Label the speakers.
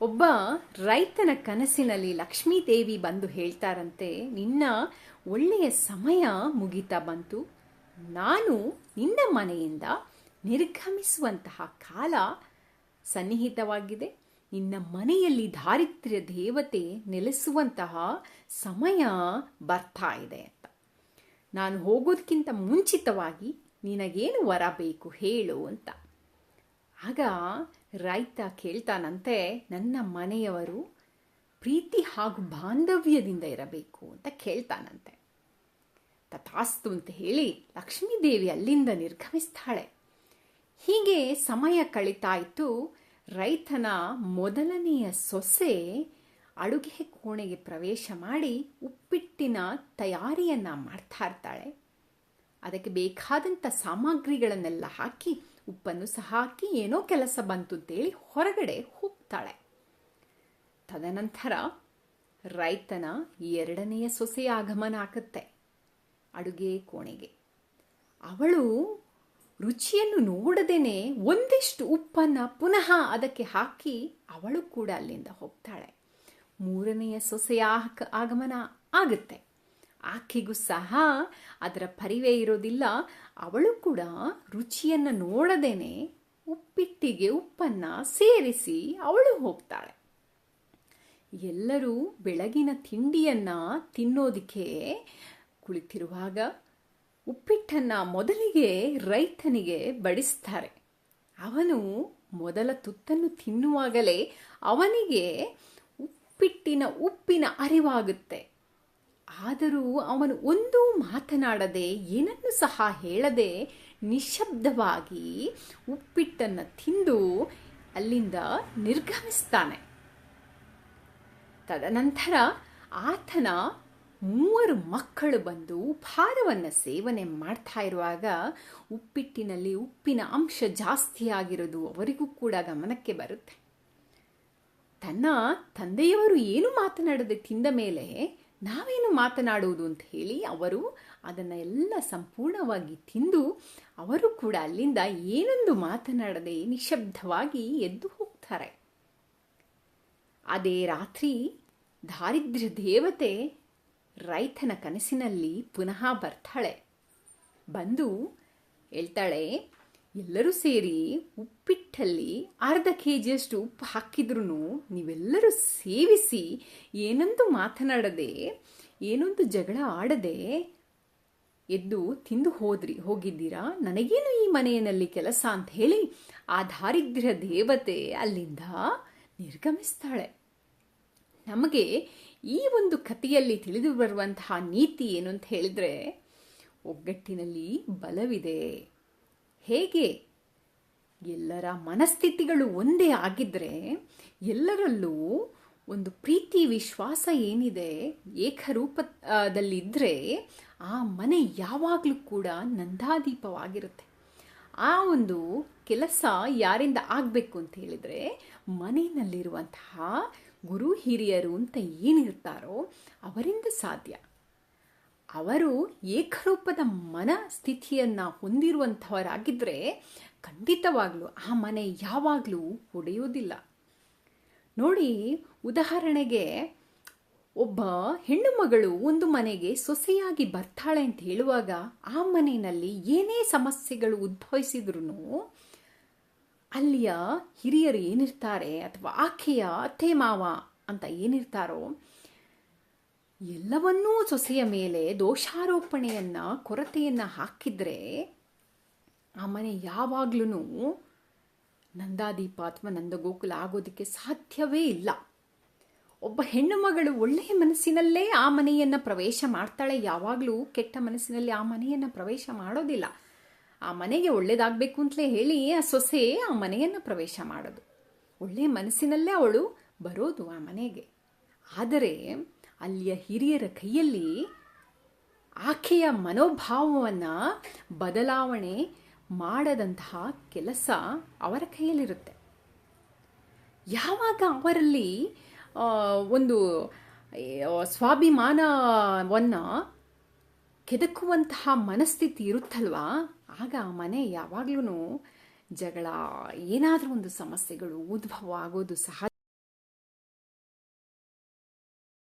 Speaker 1: ಒಬ್ಬ ರೈತನ ಕನಸಿನಲ್ಲಿ ಲಕ್ಷ್ಮೀ ದೇವಿ ಬಂದು ಹೇಳ್ತಾರಂತೆ, ನಿನ್ನ ಒಳ್ಳೆಯ ಸಮಯ ಮುಗಿತಾ ಬಂತು. ನಾನು ನಿನ್ನ ಮನೆಯಿಂದ ನಿರ್ಗಮಿಸುವಂತಹ ಕಾಲ ಸನ್ನಿಹಿತವಾಗಿದೆ. ನಿನ್ನ ಮನೆಯಲ್ಲಿ ದಾರಿದ್ರ್ಯ ದೇವತೆ ನೆಲೆಸುವಂತಹ ಸಮಯ ಬರ್ತಾ ಇದೆ ಅಂತ. ನಾನು ಹೋಗೋದಕ್ಕಿಂತ ಮುಂಚಿತವಾಗಿ ನಿನಗೇನು ವರ ಬೇಕು ಹೇಳು ಅಂತ. ಆಗ ರೈತ ಕೇಳ್ತಾನಂತೆ, ನನ್ನ ಮನೆಯವರು ಪ್ರೀತಿ ಹಾಗೂ ಬಾಂಧವ್ಯದಿಂದ ಇರಬೇಕು ಅಂತ ಕೇಳ್ತಾನಂತೆ. ತಥಾಸ್ತು ಅಂತ ಹೇಳಿ ಲಕ್ಷ್ಮೀದೇವಿ ಅಲ್ಲಿಂದ ನಿರ್ಗಮಿಸ್ತಾಳೆ ಹೀಗೆ ಸಮಯ ಕಳೀತಾಯಿತು. ರೈತನ ಮೊದಲನೆಯ ಸೊಸೆ ಅಡುಗೆ ಕೋಣೆಗೆ ಪ್ರವೇಶ ಮಾಡಿ ಉಪ್ಪಿಟ್ಟಿನ ತಯಾರಿಯನ್ನ ಮಾಡ್ತಾ ಇರ್ತಾಳೆ. ಅದಕ್ಕೆ ಬೇಕಾದಂಥ ಸಾಮಗ್ರಿಗಳನ್ನೆಲ್ಲ ಹಾಕಿ ಉಪ್ಪನ್ನು ಸಹ ಹಾಕಿ ಏನೋ ಕೆಲಸ ಬಂತು ಅಂತೇಳಿ ಹೊರಗಡೆ ಹೋಗ್ತಾಳೆ. ತದನಂತರ ರೈತನ ಎರಡನೆಯ ಸೊಸೆಯ ಆಗಮನ ಆಗುತ್ತೆ, ಅಡುಗೆ ಕೋಣೆಗೆ. ಅವಳು ರುಚಿಯನ್ನು ನೋಡದೇನೆ ಒಂದಿಷ್ಟು ಉಪ್ಪನ್ನು ಪುನಃ ಅದಕ್ಕೆ ಹಾಕಿ ಅವಳು ಕೂಡ ಅಲ್ಲಿಂದ ಹೋಗ್ತಾಳೆ. ಮೂರನೆಯ ಸೊಸೆಯ ಆಗಮನ ಆಗುತ್ತೆ. ಆಕೆಗೂ ಸಹ ಅದರ ಪರಿವೇ ಇರೋದಿಲ್ಲ. ಅವಳು ಕೂಡ ರುಚಿಯನ್ನು ನೋಡದೇನೆ ಉಪ್ಪಿಟ್ಟಿಗೆ ಉಪ್ಪನ್ನ ಸೇರಿಸಿ ಅವಳು ಹೋಗ್ತಾಳೆ. ಎಲ್ಲರೂ ಬೆಳಗಿನ ತಿಂಡಿಯನ್ನ ತಿನ್ನೋದಿಕ್ಕೆ ಕುಳಿತಿರುವಾಗ ಉಪ್ಪಿಟ್ಟನ್ನ ಮೊದಲಿಗೆ ರೈತನಿಗೆ ಬಡಿಸ್ತಾರೆ. ಅವನು ಮೊದಲ ತುತ್ತನ್ನು ತಿನ್ನುವಾಗಲೇ ಅವನಿಗೆ ಉಪ್ಪಿಟ್ಟಿನ ಉಪ್ಪಿನ ಅರಿವಾಗುತ್ತೆ. ಆದರೂ ಅವನು ಒಂದೂ ಮಾತನಾಡದೆ ಏನನ್ನು ಸಹ ಹೇಳದೆ ನಿಶಬ್ದವಾಗಿ ಉಪ್ಪಿಟ್ಟನ್ನು ತಿಂದು ಅಲ್ಲಿಂದ ನಿರ್ಗಮಿಸ್ತಾನೆ. ತದನಂತರ ಆತನ ಮೂವರು ಮಕ್ಕಳು ಬಂದು ಭಾರವನ್ನು ಸೇವನೆ ಮಾಡ್ತಾ ಇರುವಾಗ ಉಪ್ಪಿಟ್ಟಿನಲ್ಲಿ ಉಪ್ಪಿನ ಅಂಶ ಜಾಸ್ತಿ ಆಗಿರೋದು ಅವರಿಗೂ ಕೂಡ ಗಮನಕ್ಕೆ ಬರುತ್ತೆ. ತನ್ನ ತಂದೆಯವರು ಏನು ಮಾತನಾಡದೆ ತಿಂದ ಮೇಲೆ ನಾವೇನು ಮಾತನಾಡುವುದು ಅಂತ ಹೇಳಿ ಅವರು ಅದನ್ನು ಎಲ್ಲ ಸಂಪೂರ್ಣವಾಗಿ ತಿಂದು ಅವರು ಕೂಡ ಅಲ್ಲಿಂದ ಏನೊಂದು ಮಾತನಾಡದೆ ನಿಶಬ್ದವಾಗಿ ಎದ್ದು ಹೋಗ್ತಾರೆ. ಅದೇ ರಾತ್ರಿ ದಾರಿದ್ರ್ಯ ದೇವತೆ ರೈತನ ಕನಸಿನಲ್ಲಿ ಪುನಃ ಬರ್ತಾಳೆ. ಬಂದು ಹೇಳ್ತಾಳೆ ಎಲ್ಲರೂ ಸೇರಿ ಉಪ್ಪಿಟ್ಟಲ್ಲಿ ಅರ್ಧ ಕೆ ಜಿಯಷ್ಟು ಉಪ್ಪು ಹಾಕಿದ್ರು ನೀವೆಲ್ಲರೂ ಸೇವಿಸಿ ಏನೊಂದು ಮಾತನಾಡದೆ, ಏನೊಂದು ಜಗಳ ಆಡದೆ ಎದ್ದು ತಿಂದು ಹೋದ್ರಿ, ಹೋಗಿದ್ದೀರಾ? ನನಗೇನು ಈ ಮನೆಯಲ್ಲಿ ಕೆಲಸ ಅಂತ ಹೇಳಿ ಆ ದಾರಿದ್ರ್ಯ ದೇವತೆ ಅಲ್ಲಿಂದ ನಿರ್ಗಮಿಸ್ತಾಳೆ. ನಮಗೆ ಈ ಒಂದು ಕಥೆಯಲ್ಲಿ ತಿಳಿದು ಬರುವಂತಹ ನೀತಿ ಏನು ಅಂತ ಹೇಳಿದ್ರೆ, ಒಗ್ಗಟ್ಟಿನಲ್ಲಿ ಬಲವಿದೆ. ಹೇಗೆ? ಎಲ್ಲರ ಮನಸ್ಥಿತಿಗಳು ಒಂದೇ ಆಗಿದ್ರೆ ಎಲ್ಲರಲ್ಲೂ ಒಂದು ಪ್ರೀತಿ, ವಿಶ್ವಾಸ ಏನಿದೆ ಏಕರೂಪದಲ್ಲಿದ್ದರೆ ಆ ಮನೆ ಯಾವಾಗಲೂ ಕೂಡ ನಂದಾದೀಪವಾಗಿರುತ್ತೆ. ಆ ಒಂದು ಕೆಲಸ ಯಾರಿಂದ ಆಗಬೇಕು ಅಂತ ಹೇಳಿದರೆ ಮನೆಯಲ್ಲಿರುವಂತಹ ಗುರು ಹಿರಿಯರು ಅಂತ ಏನಿರ್ತಾರೋ ಅವರಿಂದ ಸಾಧ್ಯ. ಅವರು ಏಕರೂಪದ ಮನ ಸ್ಥಿತಿಯನ್ನು ಹೊಂದಿರುವಂಥವರಾಗಿದ್ದರೆ ಖಂಡಿತವಾಗಲೂ ಆ ಮನೆ ಯಾವಾಗಲೂ ಒಡೆಯುವುದಿಲ್ಲ. ನೋಡಿ, ಉದಾಹರಣೆಗೆ ಒಬ್ಬ ಹೆಣ್ಣು ಮಗಳು ಒಂದು ಮನೆಗೆ ಸೊಸೆಯಾಗಿ ಬರ್ತಾಳೆ ಅಂತ ಹೇಳುವಾಗ ಆ ಮನೆಯಲ್ಲಿ ಏನೇ ಸಮಸ್ಯೆಗಳು ಉದ್ಭವಿಸಿದ್ರು ಅಲ್ಲಿಯ ಹಿರಿಯರು ಏನಿರ್ತಾರೆ ಅಥವಾ ಆಕೆಯ ಅತ್ತೆ ಮಾವ ಅಂತ ಏನಿರ್ತಾರೋ ಎಲ್ಲವನ್ನೂ ಸೊಸೆಯ ಮೇಲೆ ದೋಷಾರೋಪಣೆಯನ್ನ, ಕೊರತೆಯನ್ನ ಹಾಕಿದ್ರೆ ಆ ಮನೆ ಯಾವಾಗ್ಲೂ ನಂದಾದೀಪ ಅಥವಾ ನಂದಗೋಕುಲ ಆಗೋದಕ್ಕೆ ಸಾಧ್ಯವೇ ಇಲ್ಲ. ಒಬ್ಬ ಹೆಣ್ಣು ಮಗಳು ಒಳ್ಳೆಯ ಮನಸ್ಸಿನಲ್ಲೇ ಆ ಮನೆಯನ್ನ ಪ್ರವೇಶ ಮಾಡ್ತಾಳೆ. ಯಾವಾಗಲೂ ಕೆಟ್ಟ ಮನಸ್ಸಿನಲ್ಲಿ ಆ ಮನೆಯನ್ನ ಪ್ರವೇಶ ಮಾಡೋದಿಲ್ಲ. ಆ ಮನೆಗೆ ಒಳ್ಳೇದಾಗಬೇಕು ಅಂತಲೇ ಹೇಳಿ ಆ ಸೊಸೆ ಆ ಮನೆಯನ್ನು ಪ್ರವೇಶ ಮಾಡೋದು. ಒಳ್ಳೆಯ ಮನಸ್ಸಿನಲ್ಲೇ ಅವಳು ಬರೋದು ಆ ಮನೆಗೆ. ಆದರೆ ಅಲ್ಲಿಯ ಹಿರಿಯರ ಕೈಯಲ್ಲಿ ಆಕೆಯ ಮನೋಭಾವವನ್ನು ಬದಲಾವಣೆ ಮಾಡದಂತಹ ಕೆಲಸ ಅವರ ಕೈಯಲ್ಲಿರುತ್ತೆ. ಯಾವಾಗ ಅವರಲ್ಲಿ ಒಂದು ಸ್ವಾಭಿಮಾನವನ್ನು ಕೆದಕುವಂತಹ ಮನಸ್ಥಿತಿ ಇರುತ್ತಲ್ವಾ? ಆಗ ಮನೆ ಯಾವಾಗ್ಲೂ ಜಗಳ, ಏನಾದರೂ ಒಂದು ಸಮಸ್ಯೆಗಳು ಉದ್ಭವ ಆಗೋದು ಸಹಜ.